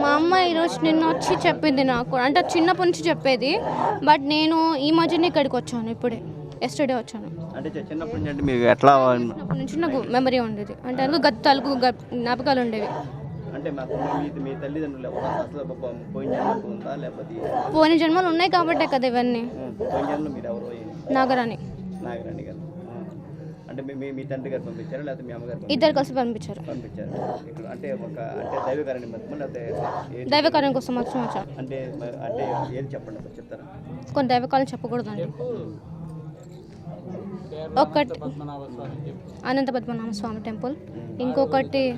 మా అమ్మ ఈరోజు నిన్న వచ్చి చెప్పింది నాకు. అంటే చిన్నప్పటి నుంచి చెప్పేది. బట్ నేను ఈ మధ్యనే ఇక్కడికి వచ్చాను ఇప్పుడే. ఎస్టర్డే వచ్చాను. అంటే చిన్నప్పటి నుంచి అంటే మీకు ఎట్లా చిన్నప్పటి నుంచి నాకు మెమరీ ఉండేది. అంటే అందుకు గత తలుపు జ్ఞాపకాలు ఉండేవి. అంటే మీ తల్లిదండ్రులు అసలు పోయిన జన్మకు ఉందా? లేకపోతే పోయిన జన్మలు ఉన్నాయి కాబట్టే కదా ఇవన్నీ. ఉం, పోయిన జన్మలో మీరు ఎవరు నాగరాణి. నాగరాణి గారు. అంటే మీ- మీ తండ్రి గారు పంపించారా? లేకపోతే మీ అమ్మగారు? ఇద్దరు కలిసి పంపించారు. పంపించారు? ఇక్కడ అంటే ఒక అంటే లేకపోతే దైవకార్యం కోసం వచ్చి వచ్చాను అంటే అంటే ఏది చెప్పండి చెప్తారా? కొన్ని దైవకాలం చెప్పకూడదండి. ఒకటి అనంత పద్మనాభ స్వామి టెంపుల్. ఇంకొకటి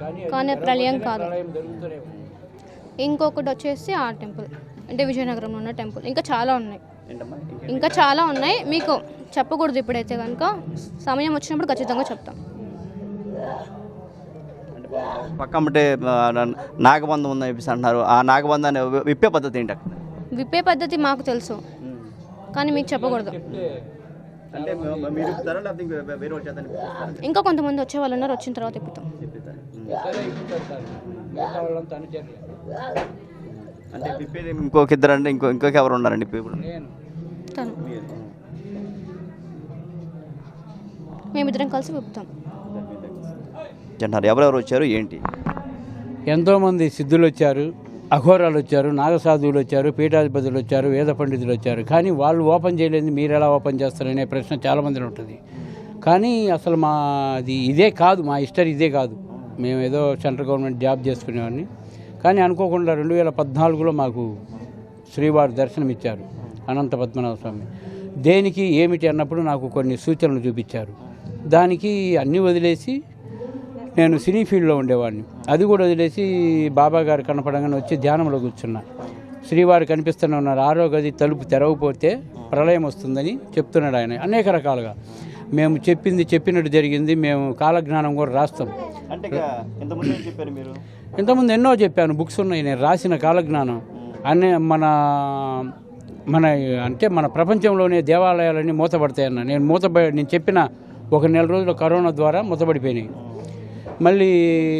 కానీ అది కానీ ప్రళయం కాదు. ఇంకొకటి వచ్చేసి ఆ టెంపుల్. అంటే విజయనగరంలో ఉన్న టెంపుల్. ఇంకా చాలా ఉన్నాయి. ఇంకే చాలా ఉన్నాయి. మీకు చెప్పకూడదు ఇప్పుడైతే కనుక. సమయం వచ్చినప్పుడు ఖచ్చితంగా చెప్తాం. అంటే పక్క అంటే నాగబంధం ఉందని చెప్పేసి అంటున్నారు. ఆ నాగబంధాన్ని విప్పే పద్ధతి ఏంటి అక్కడ? విప్పే పద్ధతి మాకు తెలుసు. కానీ మీకు చెప్పకూడదు. ఇంక కొంతమంది వచ్చే వాళ్ళు ఉన్నారు వచ్చిన తర్వాత అనుచరులే అంటే విప్పేది ఇంకొక ఇద్దరు అంటే ఇంకో ఇంకొక ఎవరు ఉన్నారండి? ఇప్పుడు తను మేమిద్దరం కలిసి విప్పుతాం అంటున్నారు ఎవరెవరు వచ్చారు ఏంటి? ఎంతోమంది సిద్ధులు వచ్చారు అఘోరాలు వచ్చారు నాగసాధువులు వచ్చారు పీఠాధిపతులు వచ్చారు వేద పండితులు వచ్చారు. కానీ వాళ్ళు ఓపెన్ చేయలేదు మీరు ఎలా ఓపెన్ చేస్తారనే ప్రశ్న చాలామందిలో ఉంటుంది. కానీ అసలు మా అది ఇదే కాదు మా హిస్టరీ ఇదే కాదు. మేము ఏదో సెంట్రల్ గవర్నమెంట్ జాబ్ చేసుకునేవాడిని. కానీ అనుకోకుండా రెండు వేల పద్నాలుగులో మాకు శ్రీవారు దర్శనమిచ్చారు. అనంత పద్మనాభ స్వామి. దేనికి ఏమిటి అన్నప్పుడు నాకు కొన్ని సూచనలు చూపించారు. దానికి అన్నీ వదిలేసి నేను సినీ ఫీల్డ్లో ఉండేవాడిని. అది కూడా వదిలేసి బాబా గారు కనపడంగానే వచ్చి ధ్యానంలో కూర్చున్నా. శ్రీవారు కనిపిస్తూనే ఉన్నారు. ఆరో గది తలుపు తెరవకపోతే ప్రళయం వస్తుందని చెప్తున్నాడు ఆయన. అనేక రకాలుగా. మేము చెప్పింది చెప్పినట్టు జరిగింది. మేము కాలజ్ఞానం కూడా రాస్తాం. అంటే చెప్పారు మీరు? ఇంతకుముందు ఎన్నో చెప్పాను. బుక్స్ ఉన్నాయి. నేను రాసిన కాలజ్ఞానం. అనే మన మన అంటే మన ప్రపంచంలోనే దేవాలయాలన్నీ మూతపడతాయన్న. నేను మూతప నేను చెప్పిన ఒక నెల రోజులు కరోనా ద్వారా మూతపడిపోయినాయి. మళ్ళీ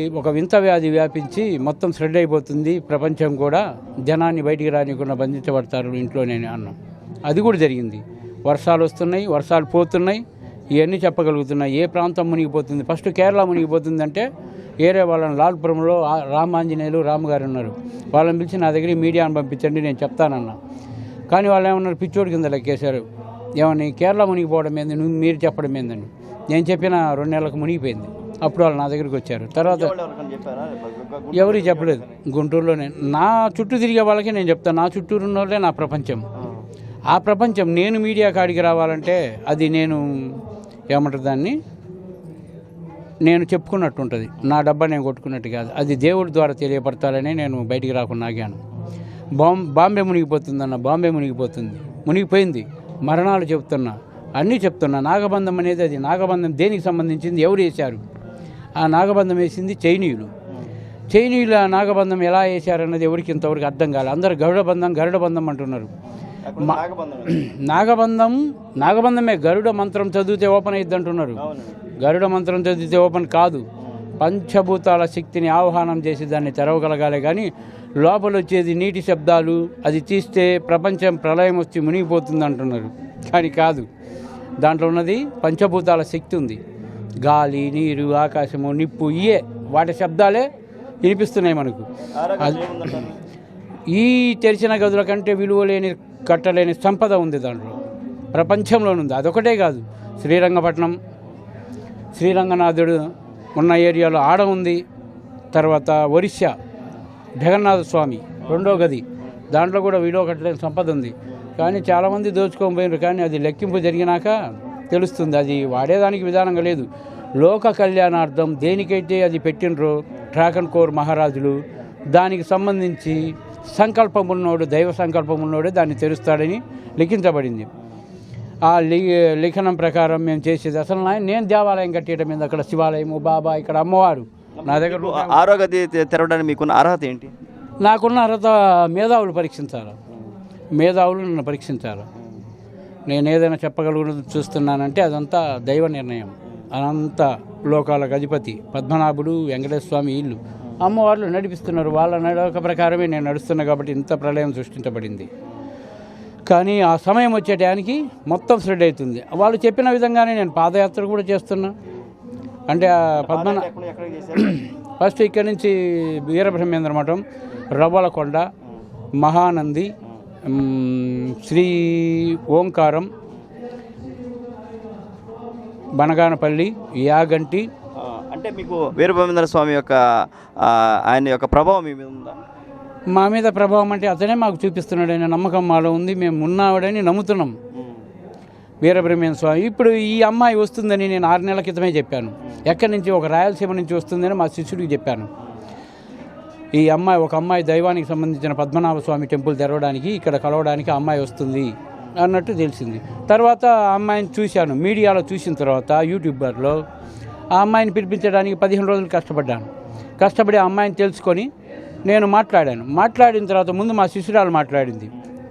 ఒక వింత వ్యాధి వ్యాపించి మొత్తం స్ప్రెడ్ అయిపోతుంది. ప్రపంచం కూడా జనాన్ని బయటికి రానికుండా బంధించబడతారు ఇంట్లోనే అన్నాం. అది కూడా జరిగింది. వర్షాలు వస్తున్నాయి వర్షాలు పోతున్నాయి. ఇవన్నీ చెప్పగలుగుతున్నాయి ఏ ప్రాంతం మునిగిపోతుంది? ఫస్ట్ కేరళ మునిగిపోతుంది అంటే ఏరే వాళ్ళని లాల్పురంలో రామాంజనేయులు రామగారు ఉన్నారు. వాళ్ళని పిలిచి నా దగ్గర మీడియాని పంపించండి నేను చెప్తానన్నా. కానీ వాళ్ళు ఏమన్నారు పిచ్చోడి కింద లెక్కేశారు. ఏమని కేరళ మునిగిపోవడం ఏంది? నువ్వు మీరు చెప్పడం ఏందని. నేను చెప్పిన రెండు నెలలకు మునిగిపోయింది. అప్పుడు వాళ్ళు నా దగ్గరికి వచ్చారు. తర్వాత ఎవరికి చెప్పలేదు. గుంటూరులోనే. నా చుట్టూ తిరిగే వాళ్ళకి నేను చెప్తాను. నా చుట్టూరు ఉన్న వాళ్ళే నా ప్రపంచం. ఆ. ప్రపంచం నేను మీడియా కాడికి రావాలంటే అది నేను ఏమంటారు దాన్ని? నేను చెప్పుకున్నట్టు ఉంటుంది నా డబ్బా నేను కొట్టుకున్నట్టు కాదు. అది దేవుడి ద్వారా తెలియపరచాలని నేను బయటికి రాకుండా ఆగాను. బాంబ్ బాంబే మునిగిపోతుందన్న బాంబే మునిగిపోతుంది. మునిగిపోయింది. మరణాలు చెప్తున్నా. అన్నీ చెప్తున్నా. నాగబంధం అనేది అది. నాగబంధం దేనికి సంబంధించింది? ఎవరు వేశారు? ఆ నాగబంధం వేసింది చైనీయులు. చైనీయులు ఆ నాగబంధం ఎలా వేశారన్నది ఎవరికి ఇంతవరకు అర్థం కాలేదు అందరు గరుడ బంధం గరుడ బంధం అంటున్నారు నాగబంధం నాగబంధం నాగబంధమే గరుడ మంత్రం చదివితే ఓపెన్ అయ్యిద్ది అంటున్నారు గరుడ మంత్రం చదివితే ఓపెన్ కాదు. పంచభూతాల శక్తిని ఆహ్వానం చేసి దాన్ని తెరవగలగాలి. కానీ లోపల వచ్చేది నీటి శబ్దాలు అది తీస్తే ప్రపంచం ప్రళయం వచ్చి మునిగిపోతుంది అంటున్నారు. కానీ కాదు దాంట్లో ఉన్నది పంచభూతాల శక్తి ఉంది. గాలి నీరు ఆకాశము నిప్పు ఇయే వాటి శబ్దాలే వినిపిస్తున్నాయి మనకు. ఈ తెరిచిన గదుల కంటే విలువ లేని కట్టలేని సంపద ఉంది దాంట్లో. ప్రపంచంలోనుంది. అదొకటే కాదు శ్రీరంగపట్నం. శ్రీరంగనాథుడు ఉన్న ఏరియాలో ఆడ ఉంది. తర్వాత ఒరిస్సా జగన్నాథ స్వామి రెండో గది. దాంట్లో కూడా వీడో కట్టలేని సంపద ఉంది. కానీ చాలామంది దోచుకొని పోయినారు. కానీ అది లెక్కింపు జరిగినాక తెలుస్తుంది. అది వాడేదానికి విధానంగా లేదు. లోక కళ్యాణార్థం దేనికైతే అది పెట్టినరో డ్రాగన్ కోర్ మహారాజులు దానికి సంబంధించి సంకల్పం ఉన్నోడు దైవ సంకల్పం ఉన్నోడే దాన్ని తెరుస్తాడని లిఖించబడింది. ఆ లి లిఖనం ప్రకారం మేము చేసేది. అసలు నేను దేవాలయం కట్టేయడం మీద అక్కడ శివాలయము బాబా ఇక్కడ అమ్మవారు. నా దగ్గర ఆరోగ్యది తెరవడానికి మీకున్న అర్హత ఏంటి? నాకున్న అర్హత మేధావులు పరీక్షించాలి. మేధావులు నన్ను పరీక్షించాలి. నేను ఏదైనా చెప్పగలుగుతుంది చూస్తున్నానంటే అదంతా దైవ నిర్ణయం. అదంతా లోకాలకు అధిపతి పద్మనాభుడు వెంకటేశ్వర స్వామి ఇల్లు. అమ్మవార్లు నడిపిస్తున్నారు. వాళ్ళ నడక ప్రకారమే నేను నడుస్తున్నా కాబట్టి ఇంత ప్రళయం సృష్టించబడింది. కానీ ఆ సమయం వచ్చే టయానికి మొత్తం స్ప్రెడ్ అవుతుంది. వాళ్ళు చెప్పిన విధంగానే నేను పాదయాత్ర కూడా చేస్తున్నా. అంటే పద్మనా ఫస్ట్ ఇక్కడి నుంచి వీరబ్రహ్మేంద్ర మఠం రవ్వలకొండ మహానంది శ్రీ ఓంకారం బనగానపల్లి యాగంటి. అంటే మీకు వీరభద్ర స్వామి యొక్క ఆయన యొక్క ప్రభావం మీ మీద ఉందా? మా మీద ప్రభావం అంటే అతనే మాకు చూపిస్తున్నాడనే నమ్మకం మాలో ఉంది. మేము ఉన్నావాడని నమ్ముతున్నాం. వీరబ్రహ్మేణ స్వామి ఇప్పుడు ఈ అమ్మాయి వస్తుందని నేను ఆరు నెలల క్రితమే చెప్పాను. ఎక్కడి నుంచి? ఒక రాయలసీమ నుంచి వస్తుందని మా శిష్యుడికి చెప్పాను. ఈ అమ్మాయి ఒక అమ్మాయి దైవానికి సంబంధించిన పద్మనాభ స్వామి టెంపుల్ తెరవడానికి ఇక్కడ కలవడానికి ఆ అమ్మాయి వస్తుంది అన్నట్టు తెలిసింది. తర్వాత ఆ అమ్మాయిని చూశాను. మీడియాలో చూసిన తర్వాత యూట్యూబర్లో ఆ అమ్మాయిని పిలిపించడానికి పదిహేను రోజులు కష్టపడ్డాను. కష్టపడి ఆ అమ్మాయిని తెలుసుకొని నేను మాట్లాడాను. మాట్లాడిన తర్వాత ముందు మా శిష్యురాలు మాట్లాడింది.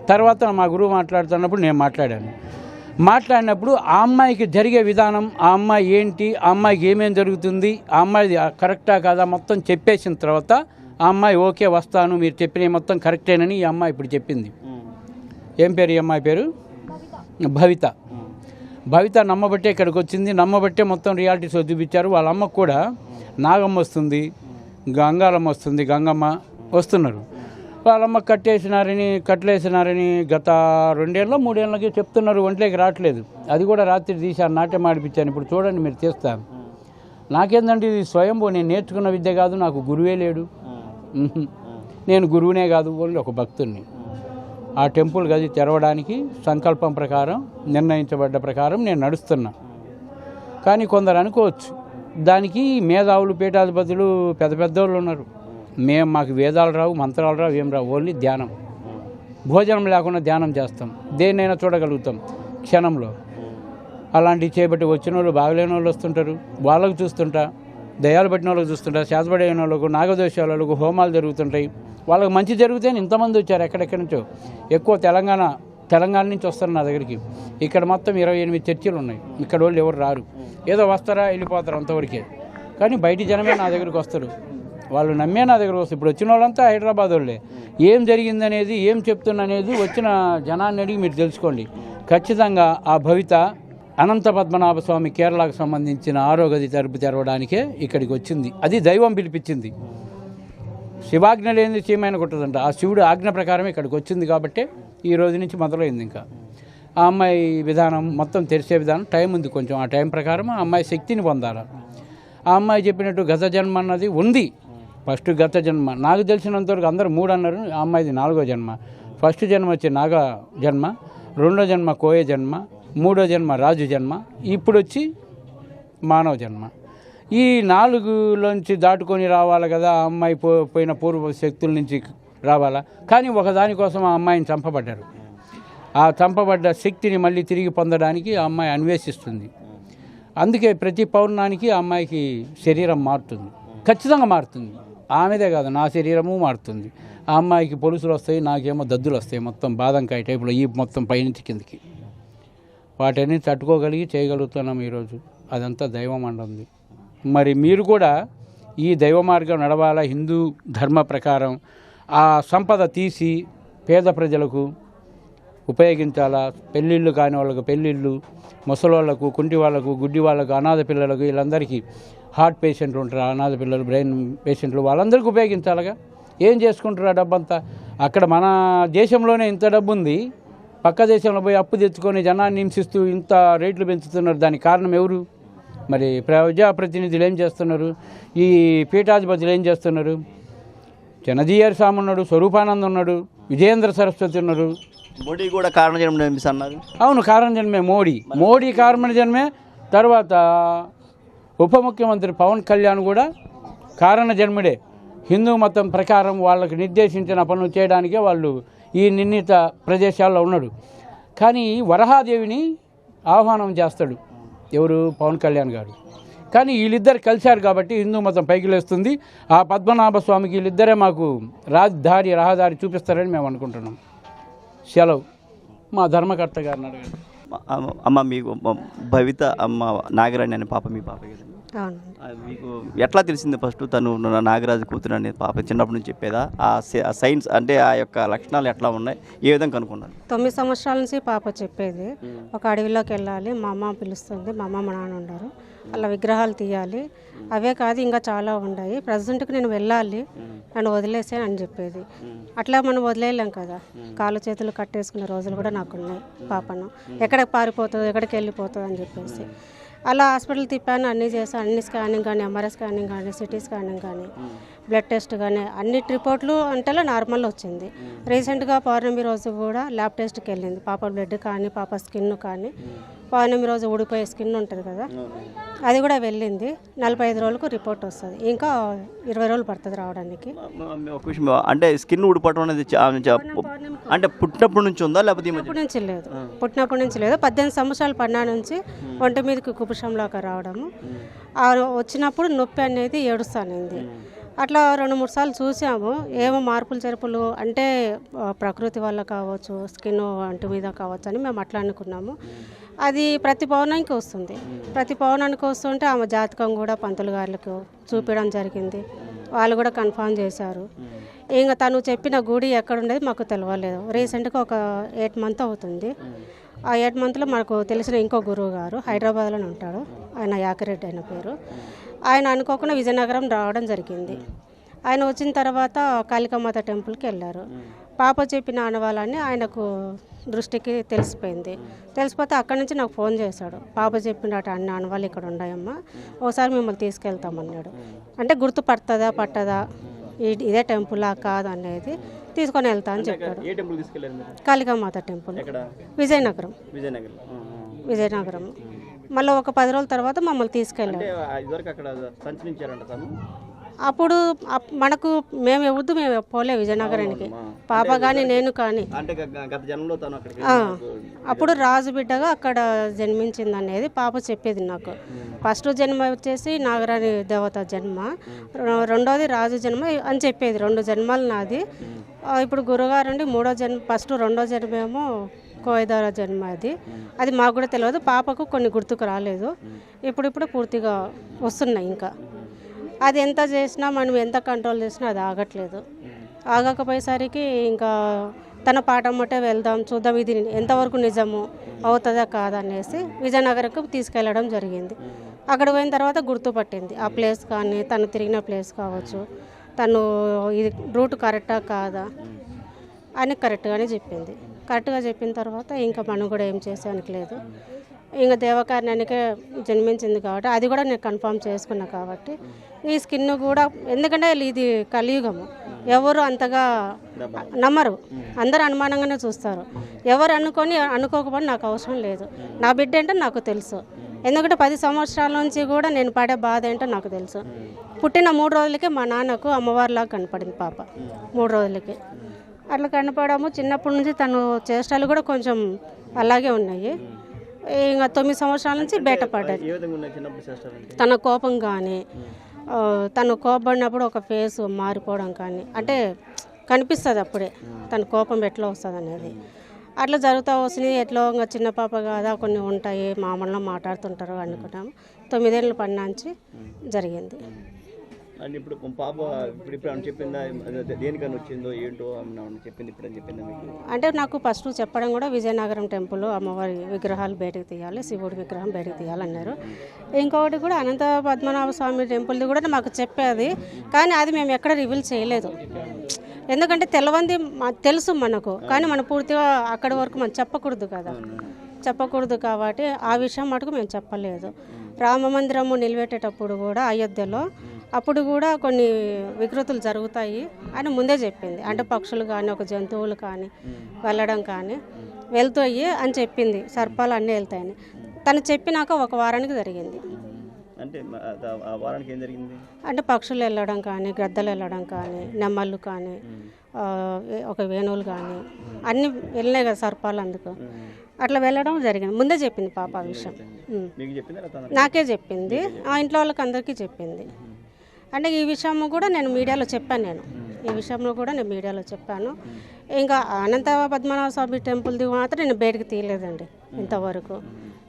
తర్వాత మా గురువు మాట్లాడుతున్నప్పుడు నేను మాట్లాడాను. మాట్లాడినప్పుడు ఆ అమ్మాయికి జరిగే విధానం ఆ అమ్మాయి ఏంటి ఆ అమ్మాయికి ఏమేం జరుగుతుంది ఆ అమ్మాయి కరెక్టా కాదా మొత్తం చెప్పేసిన తర్వాత ఆ అమ్మాయి ఓకే వస్తాను మీరు చెప్పినవి మొత్తం కరెక్టేనని ఈ అమ్మాయి ఇప్పుడు చెప్పింది. ఏం పేరు ఈ అమ్మాయి పేరు? భవిత. భవిత నమ్మబట్టే ఇక్కడికి వచ్చింది. నమ్మబట్టే మొత్తం రియాలిటీ షో చూపించారు. వాళ్ళ అమ్మకు కూడా నాగమ్మ వస్తుంది. గంగాలమ్మ వస్తుంది గంగమ్మ వస్తున్నారు. వాళ్ళమ్మ కట్టేసినారని కట్టలేసినారని గత రెండేళ్ళ మూడేళ్ళకి చెప్తున్నారు ఒంట్లోకి రావట్లేదు. అది కూడా రాత్రి తీశాను నాట్యం ఆడిపించాను. ఇప్పుడు చూడండి మీరు తీస్తాను నాకేందంటే ఇది స్వయంభూ నేను నేర్చుకున్న విద్య కాదు నాకు గురువే లేడు. నేను గురువునే కాదు ఓన్లీ ఒక భక్తుడిని ఆ టెంపుల్ గది తెరవడానికి సంకల్పం ప్రకారం నిర్ణయించబడ్డ ప్రకారం నేను నడుస్తున్నా. కానీ కొందరు అనుకోవచ్చు దానికి మేధావులు పీఠాధిపతులు పెద్ద పెద్దోళ్ళు ఉన్నారు. మేము మాకు వేదాలు రావు మంత్రాలు రావు ఏం రావు ఓన్లీ ధ్యానం. భోజనం లేకుండా ధ్యానం చేస్తాం. దేన్నైనా చూడగలుగుతాం క్షణంలో. అలాంటివి చేపట్టి వచ్చిన వాళ్ళు బాగలేని వాళ్ళు వస్తుంటారు. వాళ్ళకు చూస్తుంటా దయాలు పట్టిన వాళ్ళకి చూస్తుంటా శాతపడిన వాళ్ళకు నాగదోషాల వాళ్ళకు హోమాలు జరుగుతుంటాయి. వాళ్ళకి మంచి జరిగితే ఇంతమంది వచ్చారు ఎక్కడెక్కడి నుంచో. ఎక్కువ తెలంగాణ తెలంగాణ నుంచి వస్తారు నా దగ్గరికి. ఇక్కడ మొత్తం ఇరవై ఎనిమిది చర్చిలు ఉన్నాయి. ఇక్కడ వాళ్ళు ఎవరు రారు. ఏదో వస్తారా వెళ్ళిపోతారు అంతవరకే. కానీ బయటి జనమే నా దగ్గరికి వస్తారు వాళ్ళు నమ్మే నా దగ్గరకు వస్తారు. ఇప్పుడు వచ్చిన వాళ్ళంతా హైదరాబాద్ వాళ్ళే. ఏం జరిగిందనేది ఏం చెప్తున్నా అనేది వచ్చిన జనాన్ని అడిగి మీరు తెలుసుకోండి. ఖచ్చితంగా ఆ భవిత అనంత పద్మనాభ స్వామి కేరళకు సంబంధించిన ఆరోగ్యది తలుపు తెరవడానికే ఇక్కడికి వచ్చింది. అది దైవం పిలిపించింది. శివాజ్ఞ లేని చీమైన కొట్టదంట. ఆ శివుడు ఆజ్ఞ ప్రకారమే ఇక్కడికి వచ్చింది కాబట్టి ఈ రోజు నుంచి మొదలైంది ఇంకా. ఆ అమ్మాయి విధానం మొత్తం తెరిచే విధానం టైం ఉంది కొంచెం. ఆ టైం ప్రకారం ఆ అమ్మాయి శక్తిని పొందాలి. ఆ అమ్మాయి చెప్పినట్టు గత జన్మ అన్నది ఉంది. ఫస్ట్ గత జన్మ. నాకు తెలిసినంతవరకు అందరూ మూడు అన్నారు. ఆ అమ్మాయిది నాలుగో జన్మ. ఫస్ట్ జన్మ వచ్చి నాగ జన్మ రెండో జన్మ కోయ జన్మ మూడో జన్మ రాజు జన్మ ఇప్పుడు వచ్చి మానవ జన్మ. ఈ నాలుగులోంచి దాటుకొని రావాలి కదా ఆ అమ్మాయి పో పోయిన పూర్వ శక్తుల నుంచి రావాలా? కానీ ఒకదానికోసం ఆ అమ్మాయిని చంపబడ్డారు. ఆ చంపబడ్డ శక్తిని మళ్ళీ తిరిగి పొందడానికి ఆ అమ్మాయి అన్వేషిస్తుంది. అందుకే ప్రతి పౌర్ణానికి ఆ అమ్మాయికి శరీరం మారుతుంది. ఖచ్చితంగా మారుతుంది. ఆమెదే కాదు నా శరీరము మారుతుంది. ఆ అమ్మాయికి పొలుసులు వస్తాయి నాకేమో దద్దులు వస్తాయి. మొత్తం బాదంకాయ టైపులో ఈ మొత్తం పైనుంచి కిందకి. వాటిని తట్టుకోగలిగి చేయగలుగుతున్నాం ఈరోజు. అదంతా దైవం అంటుంది మరి మీరు కూడా ఈ దైవ మార్గం నడవాలా? హిందూ ధర్మ ప్రకారం ఆ సంపద తీసి పేద ప్రజలకు ఉపయోగించాలా? పెళ్ళిళ్ళు కాని వాళ్ళకు పెళ్ళిళ్ళు ముసలోళ్ళకు కుంటి వాళ్ళకు గుడ్డి వాళ్ళకు అనాథ పిల్లలకు వీళ్ళందరికీ హార్ట్ పేషెంట్లు ఉంటారు. అనాథ పిల్లలు బ్రెయిన్ పేషెంట్లు వాళ్ళందరికీ ఉపయోగించాలిగా? ఏం చేసుకుంటారు ఆ డబ్బంతా? అక్కడ మన దేశంలోనే ఇంత డబ్బు ఉంది పక్క దేశంలో పోయి అప్పు తెచ్చుకొని జనాన్ని హింసిస్తూ ఇంత రేట్లు పెంచుతున్నారు. దానికి కారణం ఎవరు? మరి ప్రజాప్రతినిధులు ఏం చేస్తున్నారు? ఈ పీఠాధిపతులు ఏం చేస్తున్నారు? జనదీయర్ స్వామి ఉన్నాడు స్వరూపానంద్ ఉన్నాడు విజయేంద్ర సరస్వతి ఉన్నారు. మోడీ కూడా కారణ జన్మ అనిపిస్తుంది అన్నారు అవును కారణ జన్మే మోడీ. మోడీ కారణ జన్మే తర్వాత ఉప ముఖ్యమంత్రి పవన్ కళ్యాణ్ కూడా కారణ జన్ముడే. హిందూ మతం ప్రకారం వాళ్ళకి నిర్దేశించిన పనులు చేయడానికే వాళ్ళు ఈ నిర్ణీత ప్రదేశాల్లో ఉన్నాడు. కానీ వరహాదేవిని ఆహ్వానం చేస్తాడు ఎవరు? పవన్ కళ్యాణ్ గారు. కానీ వీళ్ళిద్దరు కలిశారు కాబట్టి హిందూ మతం పైకి లేస్తుంది. ఆ పద్మనాభ స్వామికి వీళ్ళిద్దరే మాకు రాజధారి రహదారి చూపిస్తారని మేము అనుకుంటున్నాం. సెలవు మా ధర్మకర్త గారిని అడగండి. అమ్మ- మీకు భవిత అమ్మ నాగరాణి అనే పాప మీ పాప కదండి. మీకు ఎట్లా తెలిసింది ఫస్ట్ తను నా- నాగరాజు కూతురు అనేది పాప చిన్నప్పటి నుంచి చెప్పేదా? ఆ సైన్స్ అంటే ఆ యొక్క లక్షణాలు ఎట్లా ఉన్నాయి? ఏ విధంగా కనుక్కున్నారు? తొమ్మిది సంవత్సరాల నుంచి పాప చెప్పేది. ఒక అడవిలోకి వెళ్ళాలి. మా అమ్మ పిలుస్తుంది. మా అమ్మ మా నాన్న ఉన్నారు. అలా విగ్రహాలు తీయాలి. అవే కాదు ఇంకా చాలా ఉన్నాయి. ప్రజెంట్కి నేను వెళ్ళాలి. నన్ను వదిలేసే అని చెప్పేది. అట్లా మనం వదిలేయలేం కదా. కాళ్ళు చేతులు కట్టేసుకునే రోజులు కూడా నాకు ఉన్నాయి. పాపను. ఎక్కడికి పారిపోతుంది ఎక్కడికి వెళ్ళిపోతుంది అని చెప్పేసి. అలా హాస్పిటల్ తిప్పాను. అన్నీ చేశాను అన్ని స్కానింగ్ కానీ ఎంఆర్ఐ స్కానింగ్ కానీ సిటీ స్కానింగ్ కానీ బ్లడ్ టెస్ట్ కానీ అన్ని రిపోర్ట్లు అంటేలా నార్మల్ వచ్చింది. రీసెంట్గా పౌర్ణమి రోజు కూడా ల్యాబ్ టెస్ట్కి వెళ్ళింది. పాప బ్లడ్ కానీ పాప స్కిన్ కానీ. పౌర్ణమి రోజు ఊడిపోయే స్కిన్ ఉంటుంది కదా అది కూడా వెళ్ళింది. నలభై ఐదు రోజులకు రిపోర్ట్ వస్తుంది. ఇంకా ఇరవై రోజులు పడుతుంది రావడానికి. ఒక విషయం అంటే స్కిన్ ఊడిపడడం అనేది అంటే పుట్టినప్పటి నుంచి ఉందా లేకపోతే పుట్టినప్పటి నుంచి లేదు. పుట్టినప్పటి నుంచి లేదు. పద్దెనిమిది సంవత్సరాలు పడినా నుంచి ఒంటి మీదకి కుపుషంలాగా రావడము. ఆ వచ్చినప్పుడు నొప్పి అనేది ఏడుస్తానింది. అట్లా రెండు మూడు సార్లు చూసాము. ఏమో మార్పులు చెరుపులు అంటే ప్రకృతి వల్ల కావచ్చు స్కిన్ అంటు మీద కావచ్చు అని మేము అట్లా అనుకున్నాము. అది ప్రతి పౌర్ణానికి వస్తుంది. ప్రతి పౌర్ణానికి వస్తుంటే ఆమె జాతకం కూడా పంతులు గారులకు చూపించడం జరిగింది. వాళ్ళు కూడా కన్ఫామ్ చేశారు. ఇంకా తను చెప్పిన గుడి ఎక్కడ ఉండేది మాకు తెలియలేదు రీసెంట్గా ఒక ఎయిట్ మంత్ అవుతుంది. ఆ ఎయిట్ మంత్లో మనకు తెలిసిన ఇంకో గురువు గారు హైదరాబాద్లోనే ఉంటాడు. ఆయన యాకిరెడ్డి ఆయన పేరు. ఆయన అనుకోకుండా విజయనగరం రావడం జరిగింది. ఆయన వచ్చిన తర్వాత కాళికామాత టెంపుల్కి వెళ్ళారు. పాప చెప్పిన ఆనవాళ్ళని ఆయనకు దృష్టికి తెలిసిపోయింది. తెలిసిపోతే అక్కడి నుంచి నాకు ఫోన్ చేశాడు. పాప చెప్పినట్టు అన్ని ఆనవాళ్ళు ఇక్కడ ఉన్నాయమ్మా ఒకసారి మిమ్మల్ని తీసుకెళ్తామన్నాడు. అంటే గుర్తుపడుతుందా పట్టదా? ఈ- ఇదే టెంపులా కాదు అనేది తీసుకొని వెళ్తా అని చెప్పాడు. కాళికామాత టెంపుల్ విజయనగరం. విజయనగరం. విజయనగరం. మళ్ళీ ఒక పది రోజుల తర్వాత మమ్మల్ని తీసుకెళ్ళాడు. అప్పుడు అప్- మనకు మేము ఎవరిది మేము పోలే విజయనగరానికి. పాప కానీ నేను కానీ. అప్పుడు రాజు బిడ్డగా అక్కడ జన్మించింది అనేది పాప చెప్పేది నాకు. ఫస్ట్ జన్మ వచ్చేసి నాగరాణి దేవత జన్మ. రెండోది రాజు జన్మ అని చెప్పేది. రెండు జన్మలు నాది. ఇప్పుడు గురుగారు మూడో జన్మ ఫస్ట్ రెండో జన్మేమో కోయిదార జన్మ అది. అది మాకు కూడా తెలియదు పాపకు కొన్ని గుర్తుకు రాలేదు. ఇప్పుడు ఇప్పుడు పూర్తిగా వస్తున్నాయి ఇంకా. అది ఎంత చేసినా మనం ఎంత కంట్రోల్ చేసినా అది ఆగట్లేదు. ఆగకపోయేసరికి ఇంకా తన పాట మట్టే వెళ్దాం చూద్దాం ఇది ఎంతవరకు నిజము అవుతుందా కాదా అనేసి విజయనగరంకు తీసుకెళ్ళడం జరిగింది. అక్కడ పోయిన తర్వాత గుర్తుపట్టింది ఆ ప్లేస్ కానీ తను తిరిగిన ప్లేస్ కావచ్చు తను ఇది రూట్ కరెక్టా కాదా అని కరెక్ట్గానే చెప్పింది. కరెక్ట్గా చెప్పిన తర్వాత ఇంకా మనం కూడా ఏం చేసానికి లేదు. ఇంకా దేవకారణానికి జన్మించింది కాబట్టి అది కూడా నేను కన్ఫర్మ్ చేసుకున్నా కాబట్టి ఈ స్కిన్ కూడా ఎందుకంటే ఇది కలియుగము. ఎవరు అంతగా నమ్మరు. అందరు అనుమానంగానే చూస్తారు. ఎవరు అనుకొని అనుకోకపోతే నాకు అవసరం లేదు. నా బిడ్డ అంటే నాకు తెలుసు. ఎందుకంటే పది సంవత్సరాల నుంచి కూడా నేను పడే బాధ ఏంటో నాకు తెలుసు. పుట్టిన మూడు రోజులకే మా నాన్నకు అమ్మవారిలాగా కనపడింది పాప. మూడు రోజులకి. అట్లా కనపడము చిన్నప్పటి నుంచి తను చేష్టాలు కూడా కొంచెం అలాగే ఉన్నాయి. ఇంకా తొమ్మిది సంవత్సరాల నుంచి అంటే తన కోపం కానీ తను కోపడినప్పుడు ఒక ఫేస్ మారిపోవడం కానీ అంటే కనిపిస్తుంది అప్పుడే తన కోపం ఎట్లా వస్తుంది అనేది. అట్లా జరుగుతూ వస్తుంది ఎట్లా ఇంకా చిన్న పాప కాదా కొన్ని ఉంటాయి మామూలుగా మాట్లాడుతుంటారు అనుకుంటాము. తొమ్మిదేళ్ళు పడినాంచి జరిగింది. అంటే ఇప్పుడు పాప ఇప్పుడు ఇప్పుడు ఆమె చెప్పిందా దేనికని వచ్చిందో ఏంటో ఆమె చెప్పింది ఇప్పుడు అని చెప్పిందా మీకు? అంటే నాకు ఫస్ట్ చెప్పడం కూడా విజయనగరం టెంపుల్ అమ్మవారి విగ్రహాలు బయటకు తీయాలి శివుడి విగ్రహం బయటకు తీయాలన్నారు ఇంకొకటి కూడా అనంత పద్మనాభ స్వామి టెంపుల్ది కూడా మాకు చెప్పేది కానీ అది మేము ఎక్కడ రివీల్ చేయలేదు. ఎందుకంటే తెలవంది తెలుసు మనకు కానీ మనం పూర్తిగా అక్కడి వరకు మనం చెప్పకూడదు కదా. చెప్పకూడదు కాబట్టి ఆ విషయం మటుకు మేము చెప్పలేదు. రామ మందిరము నిలబెట్టేటప్పుడు కూడా అయోధ్యలో అప్పుడు కూడా కొన్ని వికృతులు జరుగుతాయి అని ముందే చెప్పింది. అంటే పక్షులు కానీ ఒక జంతువులు కానీ వెళ్ళడం కానీ వెళ్తాయి అని చెప్పింది. సర్పాలు అన్నీ వెళ్తాయని. తను చెప్పినాక ఒక వారానికి జరిగింది. అంటే వారానికి ఏం జరిగింది? అంటే పక్షులు వెళ్ళడం కానీ గద్దలు వెళ్ళడం కానీ నెమ్మళ్ళు కానీ ఒక వేణువులు కానీ అన్నీ వెళ్ళినాయి కదా సర్పాలు అందుకు. అట్లా వెళ్ళడం జరిగింది. ముందే చెప్పింది పాప విషయం. నాకే చెప్పింది. ఆ ఇంట్లో వాళ్ళకి అందరికీ చెప్పింది. అంటే ఈ విషయం కూడా నేను మీడియాలో చెప్పాను నేను. ఈ విషయంలో కూడా నేను మీడియాలో చెప్పాను. ఇంకా అనంత పద్మనాభ స్వామి టెంపుల్ది మాత్రం నేను బయటకు తీయలేదండి ఇంతవరకు.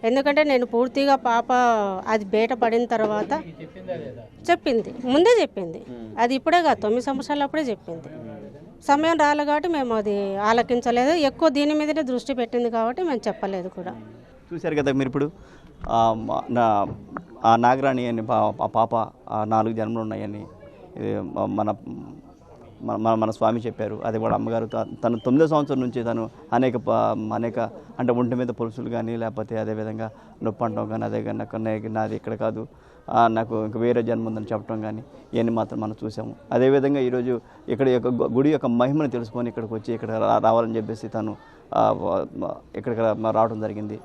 ఎందుకంటే నేను పూర్తిగా పాప అది బయట పడిన తర్వాత చెప్పింది. ముందే చెప్పింది. అది ఇప్పుడే కాదు తొమ్మిది సంవత్సరాలు అప్పుడే చెప్పింది. సమయం రాలే కాబట్టి మేము అది ఆలకించలేదు. ఎక్కువ దీని మీదనే దృష్టి పెట్టింది కాబట్టి మేము చెప్పలేదు కూడా. చూశారు కదా మీరు ఇప్పుడు? నా ఆ నాగరాణి అని పా- ఆ పాప ఆ నాలుగు జన్మలు ఉన్నాయని మన మన మన- స్వామి చెప్పారు. అది కూడా అమ్మగారు త- తను తొమ్మిదో సంవత్సరం నుంచి తను అనేక అనేక అంటే ఒంటి మీద పురుషులు కానీ లేకపోతే అదేవిధంగా నొప్పి అంటాం కానీ అదే కానీ నాకు నాది ఇక్కడ కాదు. నాకు ఇంక వేరే జన్మ ఉందని చెప్పడం కానీ ఇవన్నీ మాత్రం మనం చూసాము. అదేవిధంగా ఈరోజు ఇక్కడ యొక్క గుడి యొక్క మహిమను తెలుసుకొని ఇక్కడికి వచ్చి ఇక్కడ రావాలని చెప్పేసి తను ఇక్కడికి రావడం జరిగింది.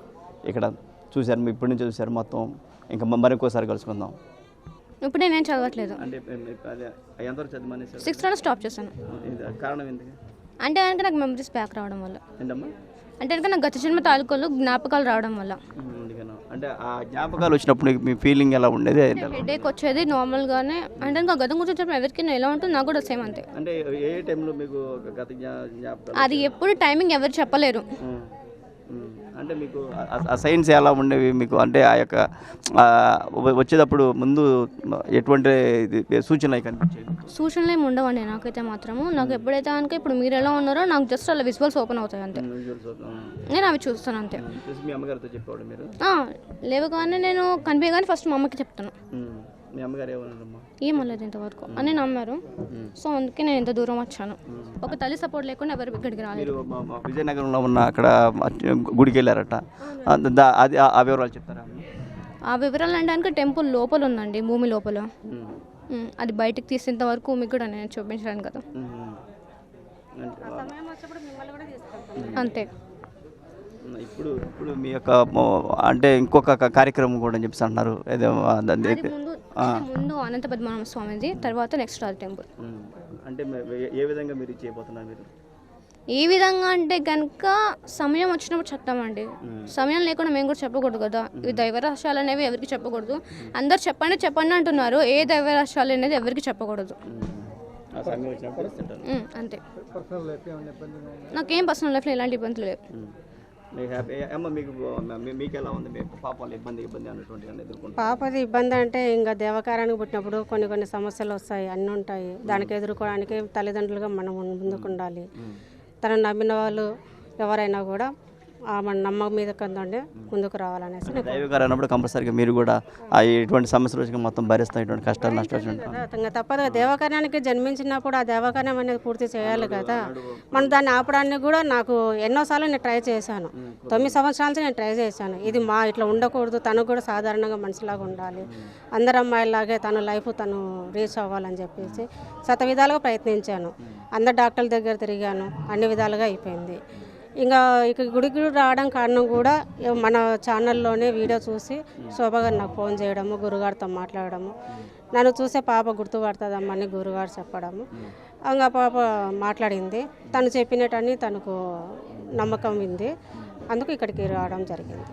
ఇక్కడ చూశారు మీ ఇప్పటి నుంచి చూశారు మొత్తం. ఇంకా మ- మరింకోసారి కలుసుకుందాం. ఇప్పుడు నేనేం చదవట్లేదు. అంటే చదివమని సిక్స్త్లోనే స్టాప్ చేశాను. కారణం ఎందుకు అంటే కనుక నాకు మెమరీస్ బ్యాక్ రావడం వల్ల. ఏంటమ్మా? అంటే కనుక నాకు గత జన్మ తాలూకాలు జ్ఞాపకాలు రావడం వల్ల. అందుకనా? అంటే ఆ జ్ఞాపకాలు వచ్చినప్పుడు మీ ఫీలింగ్ ఎలా ఉండేది? హెడేక్ వచ్చేది నార్మల్గానే అంటే ఇంకా గతం గురించి చెప్పిన ఎవరికైనా ఎలా ఉంటుంది నాకు కూడా సేమ్ అంతే. అంటే ఏ టైంలో మీకు గత జ్ఞా- జ్ఞాపకాలు అది ఎప్పుడు టైమింగ్ ఎవరు చెప్పలేరు. అంటే మీకు ఆ- సైన్స్ ఎలా ఉండేవి? మీకు అంటే ఆ యొక్క వచ్చేటప్పుడు ముందు ఎటువంటి సూచనలు కనిపించేవి? సూచనలు ఏమి ఉండవండి నాకైతే మాత్రము. నాకు ఎప్పుడైతే కనుక ఇప్పుడు మీరు ఎలా ఉన్నారో నాకు జస్ట్ అలా విజువల్స్ ఓపెన్ అవుతాయి అంతే. నేను అవి చూస్తాను అంతే. మీ అమ్మగారితో చెప్పేవాడు మీరు? లేవగానే నేను కనిపించగానే ఫస్ట్ మా అమ్మకి చెప్తాను. మీ అమ్మగారు ఏమన్నారమ్మా ఏమలేదు ఇంతవరకు. అని నమ్మారు. సో అందుకే నేను ఇంత దూరం వచ్చాను. ఒక తల్లి సపోర్ట్ లేకుండా ఎవరు ఇక్కడికి రాలేదు. మీరు మా- మా విజయనగరంలో ఉన్న అక్కడ గుడికి వెళ్ళారట. దా- అది ఆ- ఆ వివరాలు చెప్తారా? ఆ వివరాలు అనడానికి టెంపుల్ లోపల ఉందండి భూమి లోపల. ఉమ్. ఉమ్, అది బయటకు తీసేంత వరకు మీకు కూడా నేను చూపించడానికి కదా. ఉమ్. అంటే, సమయం వచ్చినప్పుడు మిమ్మల్ని కూడా తీసుకెళ్తాం అంతే. ఇప్పుడు ఇప్పుడు మీ యొక్క మో- అంటే ఇంకొక క- కార్యక్రమం కూడా చెప్పేసి అంటున్నారు. ఏదో అది- ముందు ముందు అనంత పద్మనాభ స్వామిది తర్వాత నెక్స్ట్ రాజు టెంపుల్. అంటే ఏ- విధంగా మీరు చేయబోతున్నారు మీరు? ఏ విధంగా అంటే కనుక సమయం వచ్చినప్పుడు చెప్తామండి. సమయం లేకుండా మేము కూడా చెప్పకూడదు కదా. ఇవి దైవ రహస్యాలు అనేవి ఎవరికి చెప్పకూడదు. అందరు చెప్పండి చెప్పండి అంటున్నారు. ఏ దైవ రహస్యాలు అనేది ఎవరికి చెప్పకూడదు. అంతే. నాకేం పర్సనల్ లైఫ్లో ఎలాంటి ఇబ్బందులు లేవు. మీకు హ్యాపీ అమ్మ మీకు మీ- మీకు ఎలా ఉంది? మీ పాప వాళ్ళ ఇబ్బంది ఇబ్బంది అన్నటువంటి ఎదుర్కొంటారు పాపది ఇబ్బంది అంటే ఇంకా దేవకారానికి పుట్టినప్పుడు కొన్ని కొన్ని సమస్యలు వస్తాయి అన్నీ ఉంటాయి. దానికి ఎదుర్కోవడానికి తల్లిదండ్రులుగా మనం ముందుకు ఉండాలి. తను నమ్మిన వాళ్ళు ఎవరైనా కూడా మన నమ్మకం మీద కందండి ముందుకు రావాలనేసి నేను దైవగారు అన్నప్పుడు కంపల్సరీగా మీరు కూడా ఆ ఎటువంటి సమస్యలు వచ్చినా మొత్తం భరిస్తాం ఇటువంటి కష్టాలు నష్టాలు తప్పదు దేవకార్యానికి జన్మించినప్పుడు ఆ దేవకార్యం అనేది పూర్తి చేయాలి కదా. మనం దాన్ని ఆపడానికి కూడా నాకు ఎన్నోసార్లు నేను ట్రై చేశాను. తొమ్మిది సంవత్సరాల నుంచి నేను ట్రై చేశాను. ఇది మా ఇట్లా ఉండకూడదు. తను కూడా సాధారణంగా మనిషిలాగా ఉండాలి. అందరు అమ్మాయిలాగే తన లైఫ్ తను రీచ్ అవ్వాలని చెప్పేసి శత విధాలుగా ప్రయత్నించాను. అందరు డాక్టర్ల దగ్గర తిరిగాను. అన్ని విధాలుగా అయిపోయింది. ఇంకా ఇక గుడికి రావడం కారణం కూడా మన ఛానల్లోనే వీడియో చూసి శోభ గారు నాకు ఫోన్ చేయడము గురుగారితో మాట్లాడడము. నన్ను చూసే పాప గుర్తుపడుతుందమ్మని గురుగారు చెప్పడము. ఇంకా పాప మాట్లాడింది. తను చెప్పినట్టని తనకు నమ్మకం ఉంది. అందుకు ఇక్కడికి రావడం జరిగింది.